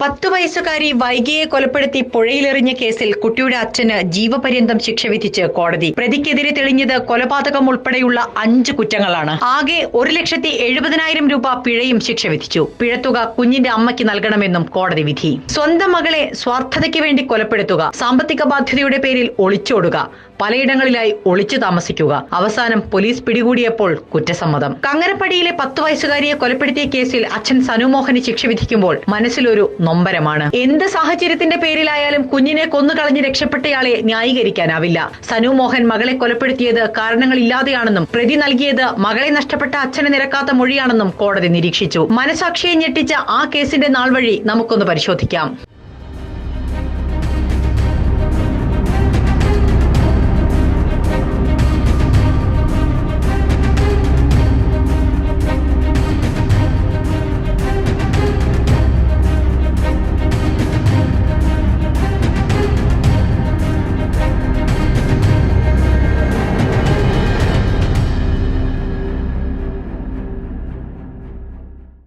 പത്തു വയസ്സുകാരി വൈകിയെ കൊലപ്പെടുത്തി പുഴയിലെറിഞ്ഞ കേസിൽ കുട്ടിയുടെ അച്ഛന് ജീവപര്യന്തം ശിക്ഷ വിധിച്ച് കോടതി. പ്രതിക്കെതിരെ തെളിഞ്ഞത് കൊലപാതകം ഉൾപ്പെടെയുള്ള അഞ്ച് കുറ്റങ്ങളാണ്. ആകെ ഒരു ലക്ഷത്തി എഴുപതിനായിരം രൂപ പിഴയും ശിക്ഷ വിധിച്ചു. പിഴത്തുക കുഞ്ഞിന്റെ അമ്മയ്ക്ക് നൽകണമെന്നും കോടതി വിധി. സ്വന്തം മകളെ സ്വാർത്ഥതയ്ക്ക് വേണ്ടി കൊലപ്പെടുത്തുക സാമ്പത്തിക ബാധ്യതയുടെ പേരിൽ ഒളിച്ചോടുക പലയിടങ്ങളിലായി ഒളിച്ചു താമസിക്കുക. അവസാനം പോലീസ് പിടികൂടിയപ്പോൾ കുറ്റസമ്മതം. കങ്ങരപ്പടിയിലെ പത്തു വയസ്സുകാരിയെ കൊലപ്പെടുത്തിയ കേസിൽ അച്ഛൻ സനുമോഹന് ശിക്ഷ വിധിക്കുമ്പോൾ മനസ്സിലൊരു നൊമ്പരമാണ്. എന്ത് സാഹചര്യത്തിന്റെ പേരിലായാലും കുഞ്ഞിനെ കൊന്നുകളഞ്ഞ് രക്ഷപ്പെട്ടയാളെ ന്യായീകരിക്കാനാവില്ല. സനു മോഹൻ മകളെ കൊലപ്പെടുത്തിയത് കാരണങ്ങളില്ലാതെയാണെന്നും പ്രതി നൽകിയത് മകളെ നഷ്ടപ്പെട്ട അച്ഛനെ നിരക്കാത്ത മൊഴിയാണെന്നും കോടതി നിരീക്ഷിച്ചു. മനസാക്ഷിയെ ഞെട്ടിച്ച ആ കേസിന്റെ നാൾ വഴി നമുക്കൊന്ന് പരിശോധിക്കാം.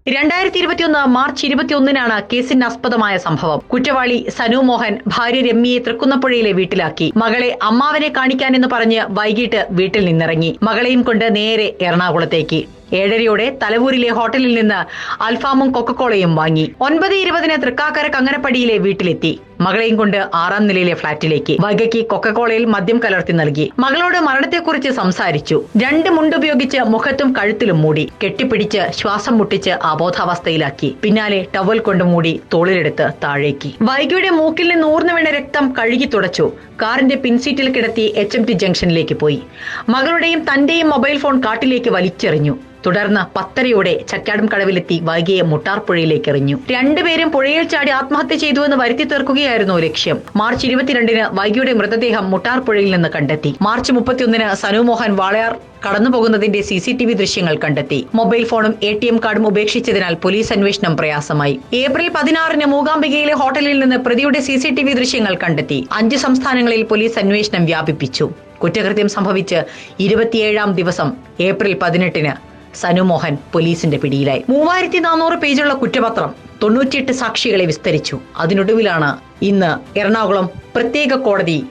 രണ്ടായിരത്തി ഇരുപത്തിയൊന്ന് മാർച്ച് ഇരുപത്തിയൊന്നിനാണ് കേസിന് ആസ്പദമായ സംഭവം. കുറ്റവാളി സനു മോഹൻ ഭാര്യ രമ്യയെ തൃക്കുന്നപ്പുഴയിലെ വീട്ടിലാക്കി. മകളെ അമ്മാവനെ കാണിക്കാനെന്ന് പറഞ്ഞ് വൈകിട്ട് വീട്ടിൽ നിന്നിറങ്ങി. മകളെയും കൊണ്ട് നേരെ എറണാകുളത്തേക്ക്. ഏഴരയോടെ തലവൂരിലെ ഹോട്ടലിൽ നിന്ന് അൽഫാമും കൊക്കക്കോളയും വാങ്ങി. ഒൻപത് ഇരുപതിന് തൃക്കാക്കര കങ്ങനപ്പടിയിലെ വീട്ടിലെത്തി. മകളെയും കൊണ്ട് ആറാം നിലയിലെ ഫ്ളാറ്റിലേക്ക് വൈകയ്ക്ക് കൊക്കക്കോളയിൽ മദ്യം കലർത്തി നൽകി. മകളോട് മരണത്തെക്കുറിച്ച് സംസാരിച്ചു. രണ്ട് മുണ്ടുപയോഗിച്ച് മുഖത്തും കഴുത്തിലും മൂടി. കെട്ടിപ്പിടിച്ച് ശ്വാസം മുട്ടിച്ച് അബോധാവസ്ഥയിലാക്കി പിന്നാലെ ടവൽ കൊണ്ട് മൂടി തോളിലെടുത്ത് താഴേക്ക്. വൈകിയുടെ മൂക്കിൽ നിന്ന് ഊർന്നു വീണ രക്തം കഴുകി തുടച്ചു. കാറിന്റെ പിൻസീറ്റിൽ കിടത്തി എച്ച് എം ടി ജംഗ്ഷനിലേക്ക് പോയി. മകളുടെയും തന്റെയും മൊബൈൽ ഫോൺ കാട്ടിലേക്ക് വലിച്ചെറിഞ്ഞു. തുടർന്ന് പത്തരയോടെ ചക്കാടും കടവിലെത്തി വൈകിയെ മുട്ടാർ പുഴയിലേക്ക് എറിഞ്ഞു രണ്ടുപേരും പുഴയിൽ ചാടി ആത്മഹത്യ ചെയ്തുവെന്ന് വരുത്തി തീർക്കുകയായിരുന്നു ലക്ഷ്യം. മാർച്ച് ഇരുപത്തിരണ്ടിന് വൈകിയുടെ മൃതദേഹം മുട്ടാർ പുഴയിൽ നിന്ന് കണ്ടെത്തി. മാർച്ച് മുപ്പത്തിയൊന്നിന് സനുമോഹൻ വാളയാർ കടന്നുപോകുന്നതിന്റെ സി സി ടി വി ദൃശ്യങ്ങൾ കണ്ടെത്തി. മൊബൈൽ ഫോണും എ ടി എം കാർഡും ഉപേക്ഷിച്ചതിനാൽ പോലീസ് അന്വേഷണം പ്രയാസമായി. ഏപ്രിൽ പതിനാറിന് മൂകാംബികയിലെ ഹോട്ടലിൽ നിന്ന് പ്രതിയുടെ സി സി ടി വി ദൃശ്യങ്ങൾ കണ്ടെത്തി. അഞ്ച് സംസ്ഥാനങ്ങളിൽ പോലീസ് അന്വേഷണം വ്യാപിപ്പിച്ചു. കുറ്റകൃത്യം സംഭവിച്ച് ഇരുപത്തിയേഴാം ദിവസം ഏപ്രിൽ പതിനെട്ടിന് സനുമോഹൻ പോലീസിന്റെ പിടിയിലായി. മൂവായിരത്തി നാനൂറ് പേജുള്ള കുറ്റപത്രം തൊണ്ണൂറ്റിയെട്ട് സാക്ഷികളെ വിസ്തരിച്ചു. അതിനൊടുവിലാണ് ഇന്ന് എറണാകുളം പ്രത്യേക കോടതി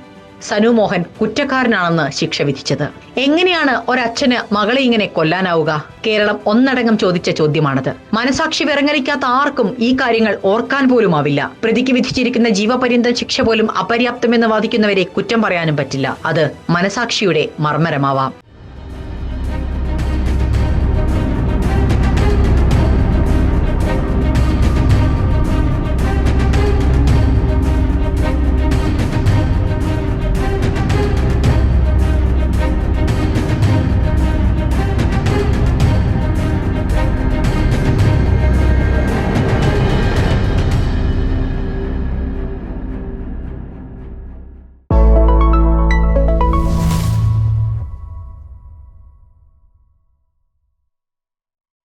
സനുമോഹൻ കുറ്റക്കാരനാണെന്ന് ശിക്ഷ വിധിച്ചത്. എങ്ങനെയാണ് ഒരച്ഛന് മകളെ ഇങ്ങനെ കൊല്ലാനാവുക? കേരളം ഒന്നടങ്കം ചോദിച്ച ചോദ്യമാണത്. മനസാക്ഷി വിറങ്ങലിക്കാത്ത ആർക്കും ഈ കാര്യങ്ങൾ ഓർക്കാൻ പോലും ആവില്ല. പ്രതിക്ക് വിധിച്ചിരിക്കുന്ന ജീവപര്യന്തം ശിക്ഷ പോലും അപര്യാപ്തമെന്ന് വാദിക്കുന്നവരെ കുറ്റം പറയാനും പറ്റില്ല. അത് മനസാക്ഷിയുടെ മർമ്മരമാവാം.